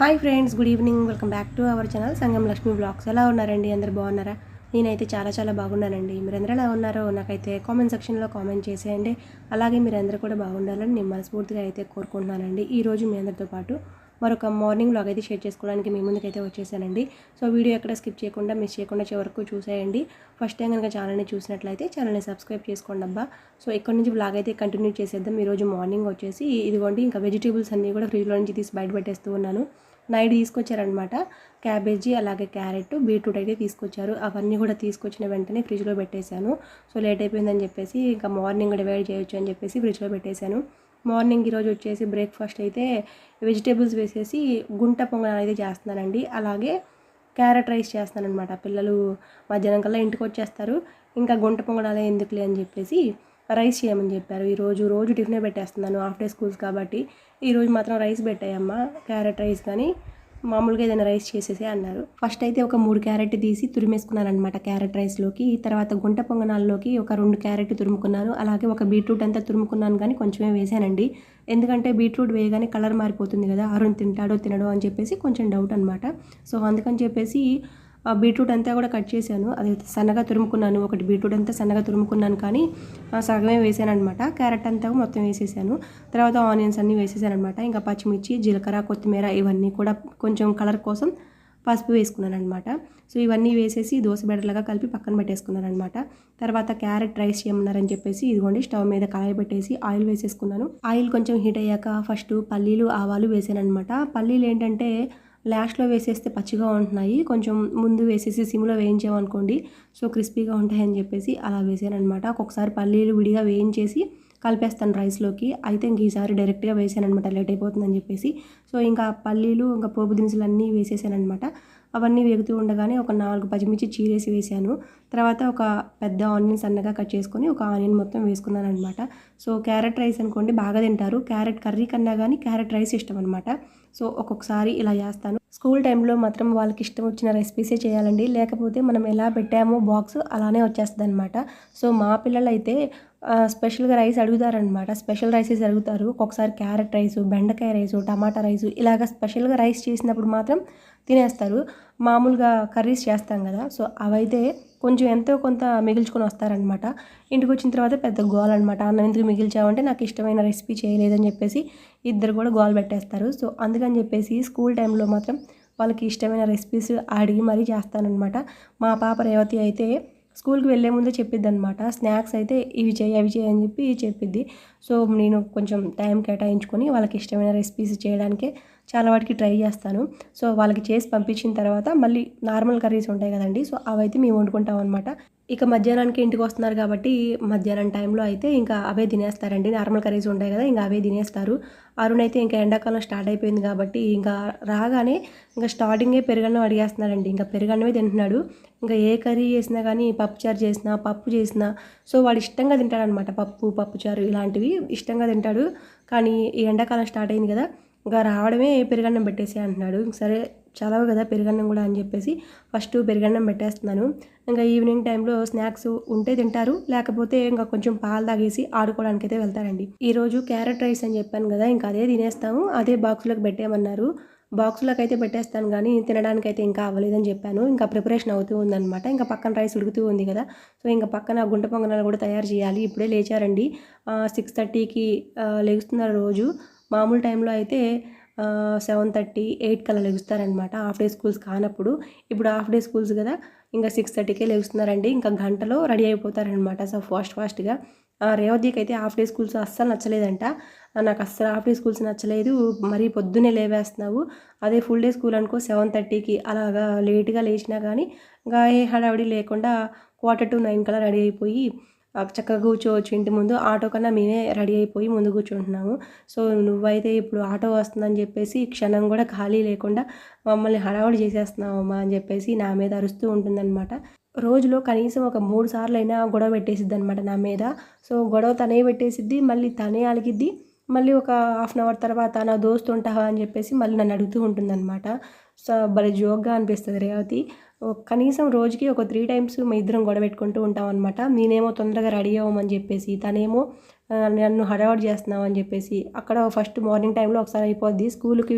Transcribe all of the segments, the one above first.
Hi friends good evening. Welcome back to our channel Sangam Lakshmi blogs. ఎలా ఉన్నారండి అందరు బాగున్నారా? నేనైతే చాలా చాలా బాగున్నానండి. మీరందరూ ఎలా ఉన్నారో నాకైతే కామెంట్ సెక్షన్లో కామెంట్ చేసేయండి. అలాగే మీరందరూ కూడా బాగుండాలని నేను మనస్ఫూర్తిగా అయితే కోరుకుంటున్నానండి. ఈరోజు మీ అందరితో పాటు మరొక మార్నింగ్ లాగ్ అయితే షేర్ చేసుకోవడానికి మీ ముందుకైతే వచ్చేసానండి. సో వీడియో ఎక్కడ స్కిప్ చేయకుండా మిస్ చేయకుండా చివరకు చూసేయండి. ఫస్ట్ టైం కనుక ఛానల్ని చూసినట్లయితే ఛానల్ని సబ్స్క్రైబ్ చేసుకోండి అబ్బా. సో ఇక్కడ నుంచి బ్లాగ్ అయితే కంటిన్యూ చేసేద్దాం. ఈరోజు మార్నింగ్ వచ్చేసి ఇదిగోండి ఇంకా వెజిటేబుల్స్ అన్నీ కూడా ఫ్రిడ్జ్లో నుంచి తీసి బయట పెట్టేస్తూ ఉన్నాను. నైట్ తీసుకొచ్చారనమాట క్యాబేజీ అలాగే క్యారెట్ బీట్రూట్ అయితే తీసుకొచ్చారు. అవన్నీ కూడా తీసుకొచ్చిన వెంటనే ఫ్రిడ్జ్లో పెట్టేశాను. సో లేట్ అయిపోయిందని చెప్పేసి ఇంకా మార్నింగ్ డివైడ్ చేయొచ్చు అని చెప్పేసి ఫ్రిడ్జ్లో పెట్టేశాను. మార్నింగ్ ఈరోజు వచ్చేసి బ్రేక్ఫాస్ట్ అయితే వెజిటేబుల్స్ వేసేసి గుంట పొంగనాలు అయితే చేస్తున్నానండి. అలాగే క్యారెట్ రైస్ చేస్తానమాట పిల్లలు మధ్యాహ్నం కల్లా ఇంటికి వచ్చేస్తారు. ఇంకా గుంట పొంగడాలే ఎందుకులే అని చెప్పేసి రైస్ చేయమని చెప్పారు. ఈరోజు రోజు టిఫినే పెట్టేస్తున్నాను. హాఫ్ డే స్కూల్స్ కాబట్టి ఈరోజు మాత్రం రైస్ పెట్టాయమ్మా. క్యారెట్ రైస్ కానీ మామూలుగా ఏదైనా రైస్ చేసేసి అన్నారు. ఫస్ట్ అయితే ఒక మూడు క్యారెట్ తీసి తురిమేసుకున్నాను అనమాట క్యారెట్ రైస్లోకి తర్వాత గుంట పొంగనాల్లోకి ఒక రెండు క్యారెట్ తురుముకున్నాను అలాగే ఒక బీట్రూట్ అంతా తురుముకున్నాను కానీ కొంచెమే వేసానండి. ఎందుకంటే బీట్రూట్ వేయగానే కలర్ మారిపోతుంది కదా అరుణ్ తింటాడో తినడో అని చెప్పేసి కొంచెం డౌట్ అనమాట సో అందుకని చెప్పేసి బీట్రూట్ అంతా కూడా కట్ చేశాను. అది సన్నగా తురుముకున్నాను. ఒకటి బీట్రూట్ అంతా సన్నగా తురుముకున్నాను కానీ సగమే వేసాను అనమాట క్యారెట్ అంతా మొత్తం వేసేసాను. తర్వాత ఆనియన్స్ అన్నీ వేసేసాను అనమాట ఇంకా పచ్చిమిర్చి జీలకర్ర కొత్తిమీర ఇవన్నీ కూడా కొంచెం కలర్ కోసం పసుపు వేసుకున్నాను అనమాట సో ఇవన్నీ వేసేసి దోశ బెడలాగా కలిపి పక్కన పెట్టేసుకున్నాను అనమాట తర్వాత క్యారెట్ రైస్ చేయమన్నారని చెప్పేసి ఇదిగోండి స్టవ్ మీద కాయ పెట్టేసి ఆయిల్ వేసేసుకున్నాను. ఆయిల్ కొంచెం హీట్ అయ్యాక ఫస్ట్ పల్లీలు ఆవాలు వేసాను అనమాట పల్లీలు ఏంటంటే లాస్ట్లో వేసేస్తే పచ్చిగా ఉంటున్నాయి. కొంచెం ముందు వేసేసి సిమ్లో వేయించామనుకోండి సో క్రిస్పీగా ఉంటాయని చెప్పేసి అలా వేసాను అనమాట ఒక్కొక్కసారి పల్లీలు విడిగా వేయించేసి కలిపేస్తాను రైస్లోకి. అయితే ఇంక ఈసారి డైరెక్ట్గా వేసాను అనమాట లేట్ అయిపోతుందని చెప్పేసి. సో ఇంకా పల్లీలు ఇంకా పోపు దినుసులు అన్నీ వేసేసానమాట అవన్నీ వేగుతూ ఉండగానే ఒక నాలుగు పచ్చిమిర్చి చీరేసి వేసాను. తర్వాత ఒక పెద్ద ఆనియన్ సన్నగా కట్ చేసుకొని ఒక ఆనియన్ మొత్తం వేసుకున్నాను అనమాట సో క్యారెట్ రైస్ అనుకోండి బాగా తింటారు. క్యారెట్ కర్రీ కన్నా కానీ క్యారెట్ రైస్ ఇష్టం అనమాట సో ఒక్కొక్కసారి ఇలా చేస్తాను. స్కూల్ టైంలో మాత్రం వాళ్ళకి ఇష్టం వచ్చిన రెసిపీసే చేయాలండి. లేకపోతే మనం ఎలా పెట్టామో బాక్స్ అలానే వచ్చేస్తుంది అనమాట సో మా పిల్లలు అయితే స్పెషల్గా రైస్ అడుగుతారనమాట స్పెషల్ రైసెస్ అడుగుతారు. ఒక్కొక్కసారి క్యారెట్ రైస్ బెండకాయ రైస్ టమాటా రైస్ ఇలాగ స్పెషల్గా రైస్ చేసినప్పుడు మాత్రం తినేస్తారు. మామూలుగా కర్రీస్ చేస్తాం కదా. సో అవైతే కొంచెం ఎంతో కొంత మిగిల్చుకొని వస్తారనమాట ఇంటికి వచ్చిన తర్వాత పెద్ద గోల్ అనమాట అన్నం ఎందుకు మిగిల్చామంటే నాకు ఇష్టమైన రెసిపీ చేయలేదని చెప్పేసి ఇద్దరు కూడా గోల్ పెట్టేస్తారు. సో అందుకని చెప్పేసి స్కూల్ టైంలో మాత్రం వాళ్ళకి ఇష్టమైన రెసిపీస్ అడిగి మరీ చేస్తానన్నమాట. మా పాప రేవతి అయితే స్కూల్కి వెళ్ళే ముందే చెప్పిద్ది అనమాట స్నాక్స్ అయితే ఇవి చేయి అవి చేయి అని చెప్పి చెప్పిద్ది. సో నేను కొంచెం టైం కేటాయించుకొని వాళ్ళకి ఇష్టమైన రెసిపీస్ చేయడానికే చాలా వాటికి ట్రై చేస్తాను. సో వాళ్ళకి చేసి పంపించిన తర్వాత మళ్ళీ నార్మల్ కర్రీస్ ఉంటాయి కదండి సో అవైతే మేము వండుకుంటాం అనమాట ఇక మధ్యాహ్నానికి ఇంటికి వస్తున్నారు కాబట్టి మధ్యాహ్నం టైంలో అయితే ఇంకా అవే తినేస్తారండి. నార్మల్ కర్రీస్ ఉంటాయి కదా ఇంకా అవే తినేస్తారు. అరుణ్ అయితే ఇంకా ఎండాకాలం స్టార్ట్ అయిపోయింది కాబట్టి ఇంకా రాగానే ఇంకా స్టార్టింగే పెరుగన్నం అడిగేస్తున్నాడండి. ఇంకా పెరుగన్నమే తింటున్నాడు. ఇంకా ఏ కర్రీ చేసినా కానీ పప్పుచారు చేసినా పప్పు చేసినా సో వాడు ఇష్టంగా తింటాడనమాట పప్పు పప్పుచారు ఇలాంటివి ఇష్టంగా తింటాడు. కానీ ఈ ఎండాకాలం స్టార్ట్ అయింది కదా ఇంకా రావడమే పెరుగన్నం పెట్టేసి అంటున్నాడు. సరే చదవ కదా పెరుగన్నం కూడా అని చెప్పేసి ఫస్ట్ పెరుగన్నం పెట్టేస్తున్నాను. ఇంకా ఈవినింగ్ టైంలో స్నాక్స్ ఉంటే తింటారు లేకపోతే ఇంకా కొంచెం పాలు తాగేసి ఆడుకోవడానికి అయితే వెళ్తారండి ఈరోజు క్యారెట్ రైస్ అని చెప్పాను కదా ఇంకా అదే తినేస్తాము అదే బాక్స్లోకి పెట్టేయమన్నారు. బాక్స్లోకి అయితే పెట్టేస్తాను కానీ తినడానికి అయితే ఇంకా అవ్వలేదని చెప్పాను. ఇంకా ప్రిపరేషన్ అవుతూ ఉందన్నమాట. ఇంకా పక్కన రైస్ ఉడుకుతూ ఉంది కదా సో ఇంకా పక్కన గుంట పొంగనాలు కూడా తయారు చేయాలి. ఇప్పుడే లేచారండి. సిక్స్ థర్టీకి లేస్తున్నారు రోజు. మామూలు టైంలో అయితే సెవెన్ థర్టీ ఎయిట్ కల్లా లెగుస్తారనమాట. హాఫ్ డే స్కూల్స్ కానప్పుడు. ఇప్పుడు హాఫ్ డే స్కూల్స్ కదా ఇంకా సిక్స్ థర్టీకే లెగుస్తున్నారండి. ఇంకా గంటలో రెడీ అయిపోతారనమాట. సో ఫాస్ట్ ఫాస్ట్గా. రేవతికి అయితే హాఫ్ డే స్కూల్స్ అస్సలు నచ్చలేదంట. నాకు అస్సలు హాఫ్ డే స్కూల్స్ నచ్చలేదు. మరీ పొద్దున్నే లేవేస్తున్నావు. అదే ఫుల్ డే స్కూల్ అనుకో సెవెన్ థర్టీకి అలాగా లేట్గా లేచినా కానీ ఇంకా ఏ హడావిడి లేకుండా క్వార్టర్ టు నైన్ కల్లా రెడీ అయిపోయి చక్కగా కూర్చోవచ్చు ఇంటి ముందు ఆటో కన్నా మేమే రెడీ అయిపోయి ముందు కూర్చుంటున్నాము. సో నువ్వైతే ఇప్పుడు ఆటో వస్తుందని చెప్పేసి క్షణం కూడా ఖాళీ లేకుండా మమ్మల్ని హడావుడి చేసేస్తున్నావమ్మా అని చెప్పేసి నా మీద అరుస్తూ ఉంటుందన్నమాట. రోజులో కనీసం ఒక మూడు సార్లు అయినా గొడవ పెట్టేసిద్ది అనమాట నా మీద. సో గొడవ తనే పెట్టేసిద్ది మళ్ళీ తనే అలిగిద్ది మళ్ళీ ఒక హాఫ్ అన్ అవర్ తర్వాత నా దోస్తు ఉంటావా అని చెప్పేసి మళ్ళీ నన్ను అడుగుతూ ఉంటుందన్నమాట. సో భలే జోక్గా అనిపిస్తుంది రేవతి. కనీసం రోజుకి ఒక త్రీ టైమ్స్ మీ ఇద్దరం గొడవ పెట్టుకుంటూ ఉంటాం అనమాట నేనేమో తొందరగా రెడీ అవ్వమని చెప్పేసి తనేమో నన్ను హడావడి చేస్తున్నావు అని చెప్పేసి అక్కడ ఫస్ట్ మార్నింగ్ టైంలో ఒకసారి అయిపోద్ది. స్కూల్కి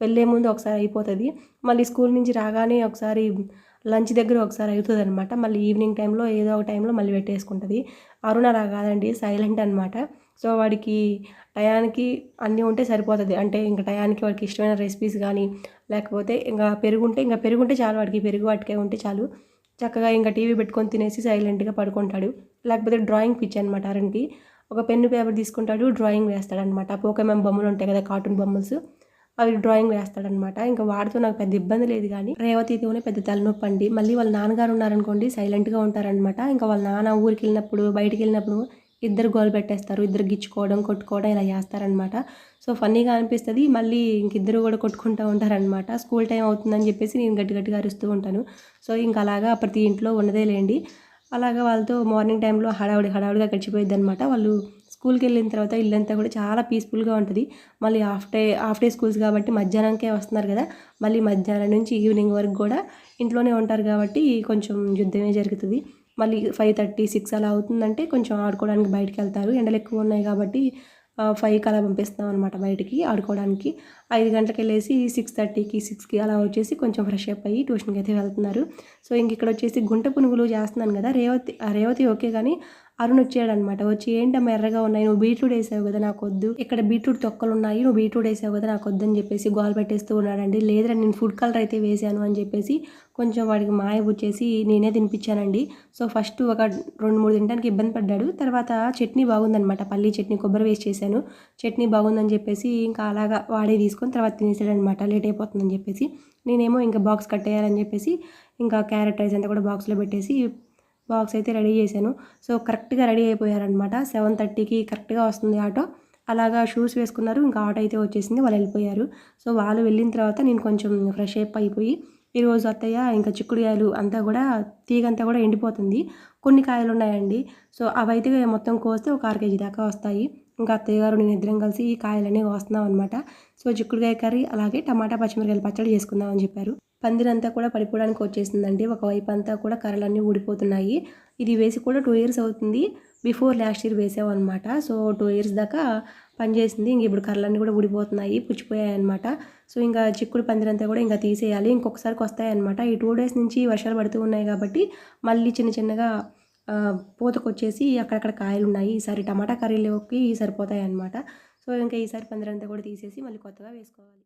వెళ్ళే ముందు ఒకసారి అయిపోతుంది. మళ్ళీ స్కూల్ నుంచి రాగానే ఒకసారి లంచ్ దగ్గర ఒకసారి అవుతుంది అనమాట మళ్ళీ ఈవినింగ్ టైంలో ఏదో ఒక టైంలో మళ్ళీ పెట్టేసుకుంటుంది. అరుణ రా కాదండి సైలెంట్ అనమాట సో వాడికి టయానికి అన్నీ ఉంటే సరిపోతుంది. అంటే ఇంకా టయానికి వాడికి ఇష్టమైన రెసిపీస్ కానీ లేకపోతే ఇంకా పెరుగుంటే ఇంకా పెరుగు ఉంటే చాలు వాడికి. పెరుగు వాటికే ఉంటే చాలు. చక్కగా ఇంకా టీవీ పెట్టుకొని తినేసి సైలెంట్గా పడుకుంటాడు. లేకపోతే డ్రాయింగ్ పిచ్ అనమాట అరణ్కి. ఒక పెన్ను పేపర్ తీసుకుంటాడు డ్రాయింగ్ వేస్తాడనమాట పోకేమేం బొమ్మలు ఉంటాయి కదా కార్టూన్ బొమ్మల్స్. అవి డ్రాయింగ్ వేస్తాడనమాట ఇంకా వాడితో నాకు పెద్ద ఇబ్బంది లేదు కానీ రేవతితోనే పెద్ద తలనొప్పి అండి. మళ్ళీ వాళ్ళ నాన్నగారు ఉన్నారనుకోండి సైలెంట్గా ఉంటారనమాట ఇంకా వాళ్ళ నాన్న ఊరికి వెళ్ళినప్పుడు బయటికి వెళ్ళినప్పుడు ఇద్దరు గోల్ పెట్టేస్తారు ఇద్దరు గిచ్చుకోవడం కొట్టుకోవడం ఇలా చేస్తారనమాట. సో ఫన్నీగా అనిపిస్తుంది. మళ్ళీ ఇంకిద్దరు కూడా కొట్టుకుంటూ ఉంటారనమాట. స్కూల్ టైం అవుతుందని చెప్పేసి నేను గట్టి గట్టిగా అరుస్తూ ఉంటాను. సో ఇంకా అలాగా ప్రతి ఇంట్లో ఉన్నదే లేండి. అలాగా వాళ్ళతో మార్నింగ్ టైంలో హడావుడి హడావుడిగా గడిచిపోయింది అనమాట వాళ్ళు స్కూల్కి వెళ్ళిన తర్వాత ఇల్లంతా కూడా చాలా పీస్ఫుల్గా ఉంటుంది. మళ్ళీ half day half day schools కాబట్టి మధ్యాహ్నంకే వస్తున్నారు కదా. మళ్ళీ మధ్యాహ్నం నుంచి ఈవినింగ్ వరకు కూడా ఇంట్లోనే ఉంటారు కాబట్టి కొంచెం యుద్ధమే జరుగుతుంది. మళ్ళీ ఫైవ్ థర్టీ సిక్స్ అలా అవుతుందంటే కొంచెం ఆడుకోవడానికి బయటకు వెళ్తారు. ఎండలు ఎక్కువ ఉన్నాయి కాబట్టి ఫైవ్కి అలా పంపిస్తాం అనమాట బయటికి ఆడుకోవడానికి. ఐదు గంటలకు వెళ్ళేసి సిక్స్ థర్టీకి సిక్స్కి అలా వచ్చేసి కొంచెం ఫ్రెష్ అప్ అయ్యి ట్యూషన్కి అయితే వెళ్తున్నారు. సో ఇంక ఇక్కడ వచ్చేసి గుంట పునుగులు చేస్తున్నాను కదా రేవతి రేవతి ఓకే కానీ అరుణ్ వచ్చాడనమాట. వచ్చి ఏంటమ్మా ఎర్రగా ఉన్నాయి? నువ్వు బీట్రూట్ వేసావు కదా నాకు వద్దు ఇక్కడ బీట్రూట్ తొక్కలు ఉన్నాయి నువ్వు బీట్రూట్ వేసావు కదా నాకు వద్దని చెప్పేసి గోల్ పెట్టేస్తూ ఉన్నాడండి. లేదురా నేను ఫుడ్ కలర్ అయితే వేసాను అని చెప్పేసి కొంచెం వాడికి మాయబుచ్చేసి నేనే తినిపించానండి. సో ఫస్ట్ ఒక రెండు మూడు తినడానికి ఇబ్బంది పడ్డాడు. తర్వాత చట్నీ బాగుందనమాట. పల్లీ చట్నీ కొబ్బరి వేస్ట్ చేశాను. చట్నీ బాగుందని చెప్పేసి ఇంకా అలాగా వాడే తీసుకొని తర్వాత తినేసాడనమాట. లేట్ అయిపోతుందని చెప్పేసి. నేనేమో ఇంకా బాక్స్ కట్టేయాలని చెప్పేసి ఇంకా క్యారెట్ రైస్ అంతా కూడా బాక్స్లో పెట్టేసి బాక్స్ అయితే రెడీ చేశాను. సో కరెక్ట్గా రెడీ అయిపోయారనమాట సెవెన్ థర్టీకి కరెక్ట్గా వస్తుంది ఆటో. అలాగా షూస్ వేసుకున్నారు. ఇంకా ఆటో అయితే వచ్చేసింది. వాళ్ళు వెళ్ళిపోయారు. సో వాళ్ళు వెళ్ళిన తర్వాత నేను కొంచెం ఫ్రెష్ అప్ అయిపోయి ఈరోజు అత్తయ్య ఇంకా చిక్కుడుకాయలు అంతా కూడా తీగంతా కూడా ఎండిపోతుంది. కొన్ని కాయలు ఉన్నాయండి. సో అవైతే మొత్తం కోస్తే ఒక అర కేజీ దాకా వస్తాయి. ఇంకా అత్తయ్య గారు నేను ఇద్దరం కలిసి ఈ కాయలన్నీ కోస్తున్నాం అనమాట సో చిక్కుడుకాయ కర్రీ అలాగే టమాటా పచ్చిమిరకాయలు పచ్చడి చేసుకుందాం అని చెప్పారు. పందిరంతా కూడా పడిపోవడానికి వచ్చేసిందండి. ఒకవైపు అంతా కూడా కర్రలన్నీ ఊడిపోతున్నాయి. ఇది వేసి కూడా టూ ఇయర్స్ అవుతుంది. బిఫోర్ లాస్ట్ ఇయర్ వేసామన్నమాట అనమాట సో టూ ఇయర్స్ దాకా పనిచేసింది. ఇంక ఇప్పుడు కర్రలన్నీ కూడా ఊడిపోతున్నాయి పుచ్చిపోయాయి అనమాట సో ఇంకా చిక్కుడు పందిరంతా కూడా ఇంకా తీసేయాలి. ఇంకొకసారికి వస్తాయన్నమాట. ఈ టూ డేస్ నుంచి వర్షాలు పడుతూ ఉన్నాయి కాబట్టి మళ్ళీ చిన్న చిన్నగా పూతకొచ్చేసి అక్కడక్కడ కాయలు ఉన్నాయి ఈసారి టమాటా కర్రీలోకి సరిపోతాయి అనమాట సో ఇంకా ఈసారి పందిరంతా కూడా తీసేసి మళ్ళీ కొత్తగా వేసుకోవాలి.